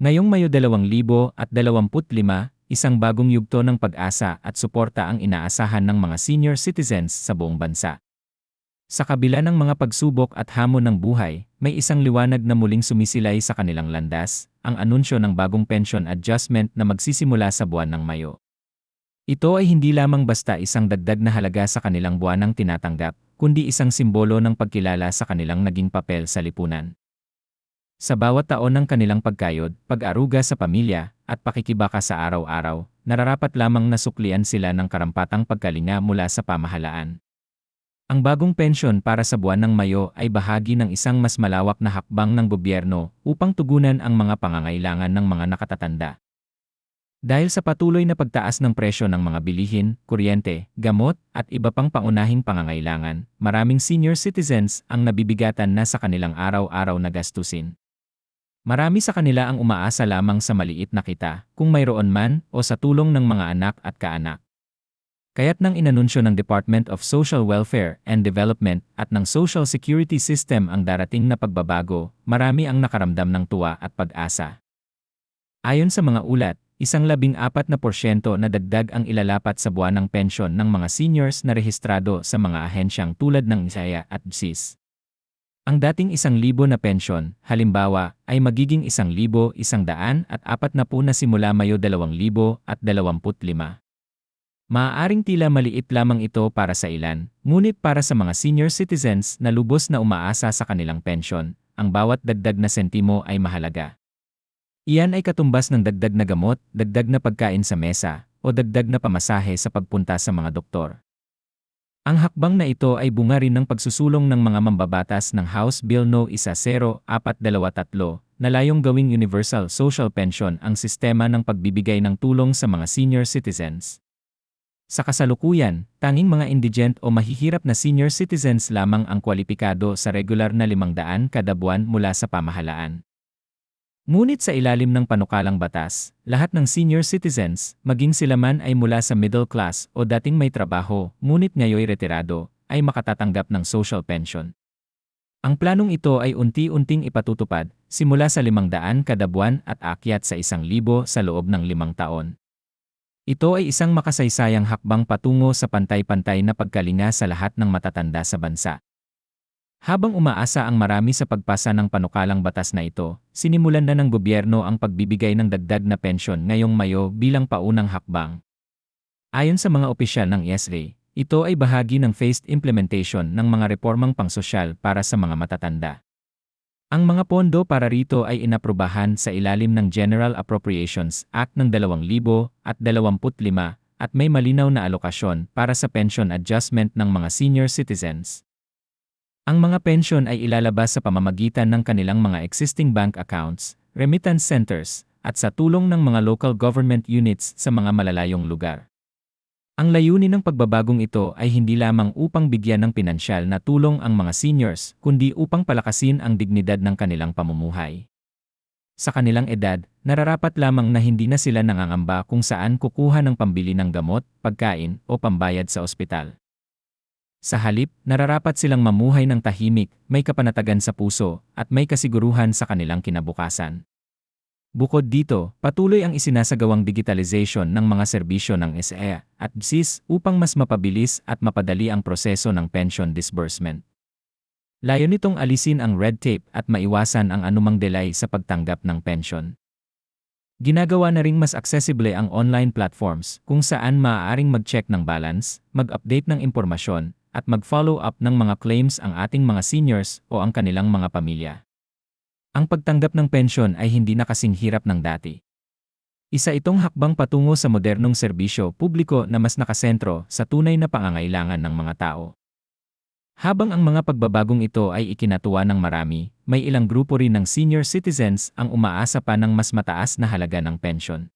Ngayong Mayo 2025, isang bagong yugto ng pag-asa at suporta ang inaasahan ng mga senior citizens sa buong bansa. Sa kabila ng mga pagsubok at hamon ng buhay, may isang liwanag na muling sumisilay sa kanilang landas, ang anunsyo ng bagong pension adjustment na magsisimula sa buwan ng Mayo. Ito ay hindi lamang basta isang dagdag na halaga sa kanilang buwanang tinatanggap, kundi isang simbolo ng pagkilala sa kanilang naging papel sa lipunan. Sa bawat taon ng kanilang pagkayod, pag-aruga sa pamilya, at pakikibaka sa araw-araw, nararapat lamang nasuklian sila ng karampatang pagkalinga mula sa pamahalaan. Ang bagong pensyon para sa buwan ng Mayo ay bahagi ng isang mas malawak na hakbang ng gobyerno upang tugunan ang mga pangangailangan ng mga nakatatanda. Dahil sa patuloy na pagtaas ng presyo ng mga bilihin, kuryente, gamot, at iba pang pangunahing pangangailangan, maraming senior citizens ang nabibigatan na sa kanilang araw-araw na gastusin. Marami sa kanila ang umaasa lamang sa maliit na kita, kung mayroon man o sa tulong ng mga anak at kaanak. Kaya't nang inanunsyo ng Department of Social Welfare and Development at ng Social Security System ang darating na pagbabago, marami ang nakaramdam ng tuwa at pag-asa. Ayon sa mga ulat, isang labing apat na porsyento na dagdag ang ilalapat sa buwan ng pensyon ng mga seniors na rehistrado sa mga ahensyang tulad ng ISAYA at BSIS. Ang dating isang libo na pensyon, halimbawa, ay magiging isang libo, isang daan at apat na po na simula Mayo dalawang libo at dalawamput lima. Maaaring tila maliit lamang ito para sa ilan, ngunit para sa mga senior citizens na lubos na umaasa sa kanilang pensyon, ang bawat dagdag na sentimo ay mahalaga. Iyan ay katumbas ng dagdag na gamot, dagdag na pagkain sa mesa, o dagdag na pamasahe sa pagpunta sa mga doktor. Ang hakbang na ito ay bunga rin ng pagsusulong ng mga mambabatas ng House Bill No. 10423 na layong gawing universal social pension ang sistema ng pagbibigay ng tulong sa mga senior citizens. Sa kasalukuyan, tanging mga indigent o mahihirap na senior citizens lamang ang kwalipikado sa regular na 500 kada buwan mula sa pamahalaan. Ngunit sa ilalim ng panukalang batas, lahat ng senior citizens, maging sila man ay mula sa middle class o dating may trabaho, ngunit ngayoy retirado, ay makatatanggap ng social pension. Ang planong ito ay unti-unting ipatutupad, simula sa 500 kada buwan at akyat sa 1,000 sa loob ng limang taon. Ito ay isang makasaysayang hakbang patungo sa pantay-pantay na pagkalinga sa lahat ng matatanda sa bansa. Habang umaasa ang marami sa pagpasa ng panukalang batas na ito, sinimulan na ng gobyerno ang pagbibigay ng dagdag na pensyon ngayong Mayo bilang paunang hakbang. Ayon sa mga opisyal ng ESRA, ito ay bahagi ng phased implementation ng mga reformang pangsosyal para sa mga matatanda. Ang mga pondo para rito ay inaprubahan sa ilalim ng General Appropriations Act ng 2025 at may malinaw na alokasyon para sa pension adjustment ng mga senior citizens. Ang mga pensyon ay ilalabas sa pamamagitan ng kanilang mga existing bank accounts, remittance centers, at sa tulong ng mga local government units sa mga malalayong lugar. Ang layunin ng pagbabagong ito ay hindi lamang upang bigyan ng pinansyal na tulong ang mga seniors, kundi upang palakasin ang dignidad ng kanilang pamumuhay. Sa kanilang edad, nararapat lamang na hindi na sila nangangamba kung saan kukuha ng pambili ng gamot, pagkain, o pambayad sa ospital. Sa halip, nararapat silang mamuhay ng tahimik, may kapanatagan sa puso, at may kasiguruhan sa kanilang kinabukasan. Bukod dito, patuloy ang isinasagawang digitalization ng mga serbisyo ng SEA at BSIS upang mas mapabilis at mapadali ang proseso ng pension disbursement. Layo nitong alisin ang red tape at maiwasan ang anumang delay sa pagtanggap ng pension. Ginagawa na ring mas accessible ang online platforms kung saan maaaring mag-check ng balance, mag-update ng impormasyon, at mag-follow up ng mga claims ang ating mga seniors o ang kanilang mga pamilya. Ang pagtanggap ng pensyon ay hindi na kasing hirap ng dati. Isa itong hakbang patungo sa modernong serbisyo publiko na mas nakasentro sa tunay na pangangailangan ng mga tao. Habang ang mga pagbabagong ito ay ikinatuwa ng marami, may ilang grupo rin ng senior citizens ang umaasa pa ng mas mataas na halaga ng pensyon.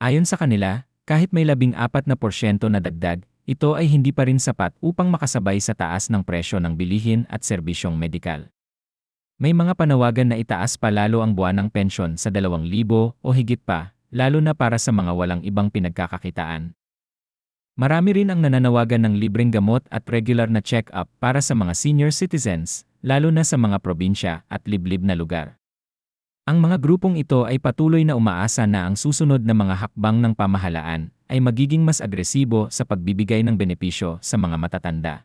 Ayon sa kanila, kahit may labing apat na porsyento na dagdag, ito ay hindi pa rin sapat upang makasabay sa taas ng presyo ng bilihin at serbisyong medikal. May mga panawagan na itaas pa lalo ang buwan ng pensyon sa 2,000 o higit pa, lalo na para sa mga walang ibang pinagkakakitaan. Marami rin ang nananawagan ng libreng gamot at regular na check-up para sa mga senior citizens, lalo na sa mga probinsya at liblib na lugar. Ang mga grupong ito ay patuloy na umaasa na ang susunod na mga hakbang ng pamahalaan ay magiging mas agresibo sa pagbibigay ng benepisyo sa mga matatanda.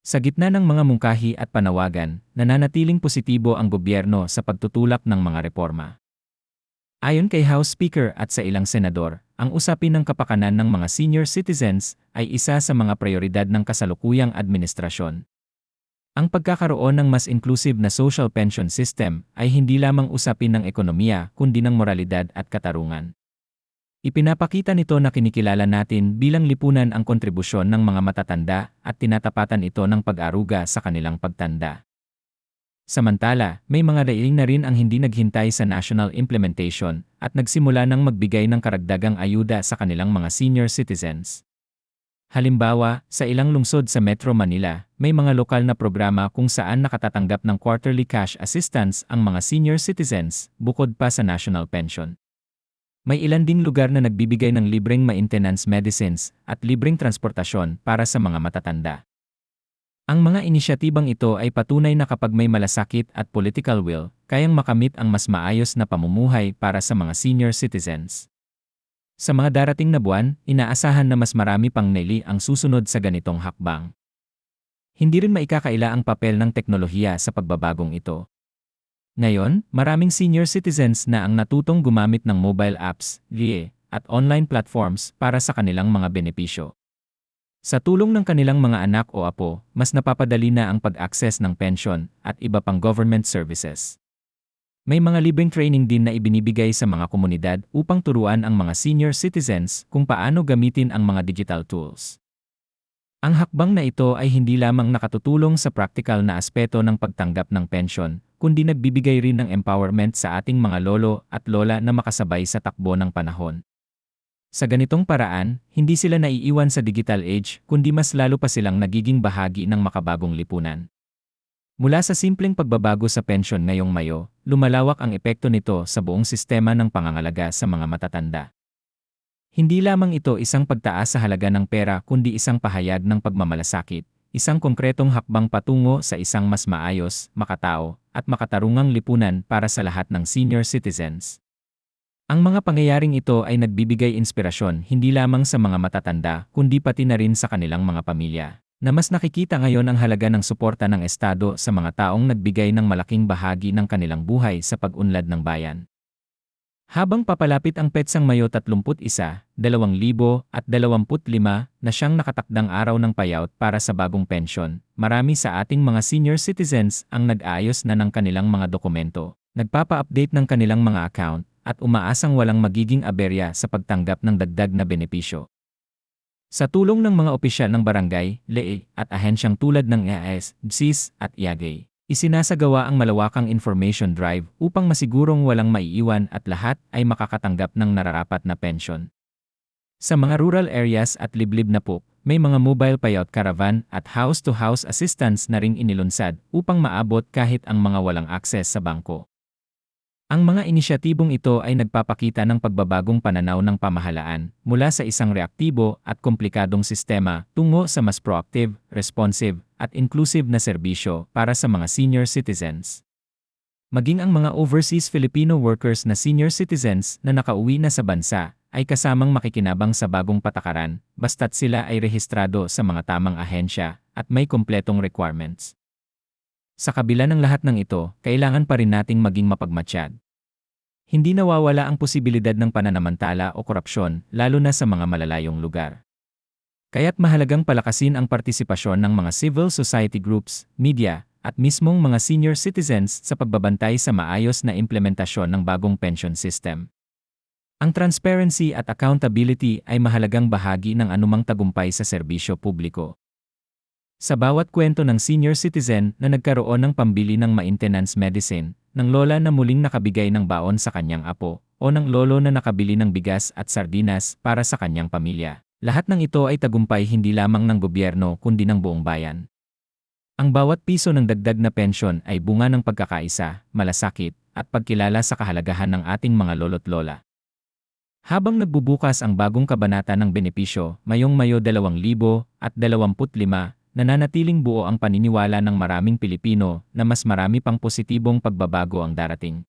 Sa gitna ng mga mungkahi at panawagan, nananatiling positibo ang gobyerno sa pagtutulak ng mga reforma. Ayon kay House Speaker at sa ilang senador, ang usapin ng kapakanan ng mga senior citizens ay isa sa mga prioridad ng kasalukuyang administrasyon. Ang pagkakaroon ng mas inclusive na social pension system ay hindi lamang usapin ng ekonomiya kundi ng moralidad at katarungan. Ipinapakita nito na kinikilala natin bilang lipunan ang kontribusyon ng mga matatanda at tinatapatan ito ng pag-aruga sa kanilang pagtanda. Samantala, may mga daing na rin ang hindi naghintay sa national implementation at nagsimula ng magbigay ng karagdagang ayuda sa kanilang mga senior citizens. Halimbawa, sa ilang lungsod sa Metro Manila, may mga lokal na programa kung saan nakatatanggap ng quarterly cash assistance ang mga senior citizens bukod pa sa national pension. May ilan ding lugar na nagbibigay ng libreng maintenance medicines at libreng transportasyon para sa mga matatanda. Ang mga inisyatibang ito ay patunay na kapag may malasakit at political will, kayang makamit ang mas maayos na pamumuhay para sa mga senior citizens. Sa mga darating na buwan, inaasahan na mas marami pang neli ang susunod sa ganitong hakbang. Hindi rin maikakaila ang papel ng teknolohiya sa pagbabagong ito. Ngayon, maraming senior citizens na ang natutong gumamit ng mobile apps, LIE, at online platforms para sa kanilang mga benepisyo. Sa tulong ng kanilang mga anak o apo, mas napapadali na ang pag-access ng pension at iba pang government services. May mga libreng training din na ibinibigay sa mga komunidad upang turuan ang mga senior citizens kung paano gamitin ang mga digital tools. Ang hakbang na ito ay hindi lamang nakatutulong sa practical na aspeto ng pagtanggap ng pension, kundi nagbibigay rin ng empowerment sa ating mga lolo at lola na makasabay sa takbo ng panahon. Sa ganitong paraan, hindi sila naiiwan sa digital age kundi mas lalo pa silang nagiging bahagi ng makabagong lipunan. Mula sa simpleng pagbabago sa pensyon ngayong Mayo, lumalawak ang epekto nito sa buong sistema ng pangangalaga sa mga matatanda. Hindi lamang ito isang pagtaas sa halaga ng pera kundi isang pahayag ng pagmamalasakit, isang konkretong hakbang patungo sa isang mas maayos, makatao, at makatarungang lipunan para sa lahat ng senior citizens. Ang mga pangyayaring ito ay nagbibigay inspirasyon hindi lamang sa mga matatanda kundi pati na rin sa kanilang mga pamilya, na mas nakikita ngayon ang halaga ng suporta ng Estado sa mga taong nagbigay ng malaking bahagi ng kanilang buhay sa pag-unlad ng bayan. Habang papalapit ang petsang Mayo 31, 2025 na siyang nakatakdang araw ng payout para sa bagong pensyon, marami sa ating mga senior citizens ang nag-ayos na ng kanilang mga dokumento, nagpapa-update ng kanilang mga account, at umaasang walang magiging aberya sa pagtanggap ng dagdag na benepisyo. Sa tulong ng mga opisyal ng barangay, LEE, at ahensyang tulad ng EAS, BSIS, at IAGay, isinasagawa ang malawakang information drive upang masigurong walang maiiwan at lahat ay makakatanggap ng nararapat na pensyon. Sa mga rural areas at liblib na po, may mga mobile payout caravan at house-to-house assistance na ring inilunsad upang maabot kahit ang mga walang akses sa bangko. Ang mga inisyatibong ito ay nagpapakita ng pagbabagong pananaw ng pamahalaan mula sa isang reaktibo at komplikadong sistema tungo sa mas proactive, responsive, at inclusive na serbisyo para sa mga senior citizens. Maging ang mga overseas Filipino workers na senior citizens na nakauwi na sa bansa ay kasamang makikinabang sa bagong patakaran basta't sila ay rehistrado sa mga tamang ahensya at may kompletong requirements. Sa kabila ng lahat ng ito, kailangan pa rin nating maging mapagmatsyad. Hindi nawawala ang posibilidad ng pananamantala o korupsyon, lalo na sa mga malalayong lugar. Kaya't mahalagang palakasin ang partisipasyon ng mga civil society groups, media, at mismong mga senior citizens sa pagbabantay sa maayos na implementasyon ng bagong pension system. Ang transparency at accountability ay mahalagang bahagi ng anumang tagumpay sa serbisyo publiko. Sa bawat kwento ng senior citizen na nagkaroon ng pambili ng maintenance medicine, ng lola na muling nakabigay ng baon sa kanyang apo, o ng lolo na nakabili ng bigas at sardinas para sa kanyang pamilya. Lahat ng ito ay tagumpay hindi lamang ng gobyerno kundi ng buong bayan. Ang bawat piso ng dagdag na pensyon ay bunga ng pagkakaisa, malasakit, at pagkilala sa kahalagahan ng ating mga lolo't lola. Habang nagbubukas ang bagong kabanata ng benepisyo, mayong Mayo 2025, nananatiling buo ang paniniwala ng maraming Pilipino na mas marami pang positibong pagbabago ang darating.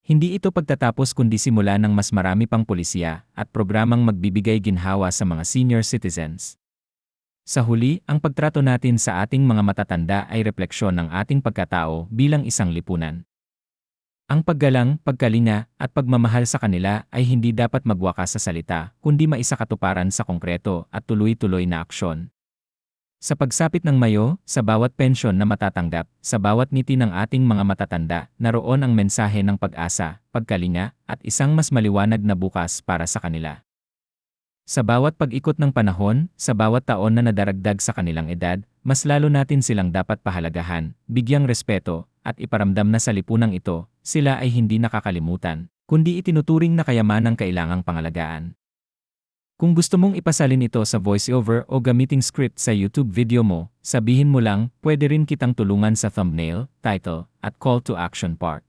Hindi ito pagtatapos kundi simula ng mas marami pang polisiya at programang magbibigay ginhawa sa mga senior citizens. Sa huli, ang pagtrato natin sa ating mga matatanda ay refleksyon ng ating pagkatao bilang isang lipunan. Ang paggalang, pagkalinga, at pagmamahal sa kanila ay hindi dapat magwakas sa salita, kundi maisakatuparan sa konkreto at tuloy-tuloy na aksyon. Sa pagsapit ng Mayo, sa bawat pensyon na matatanggap, sa bawat ngiti ng ating mga matatanda, naroon ang mensahe ng pag-asa, pagkalinga, at isang mas maliwanag na bukas para sa kanila. Sa bawat pag-ikot ng panahon, sa bawat taon na nadaragdag sa kanilang edad, mas lalo natin silang dapat pahalagahan, bigyang respeto, at iparamdam na sa lipunang ito, sila ay hindi nakakalimutan, kundi itinuturing na kayamanang kailangang pangalagaan. Kung gusto mong ipasalin ito sa voiceover o gamiting script sa YouTube video mo, sabihin mo lang, pwede rin kitang tulungan sa thumbnail, title, at call to action part.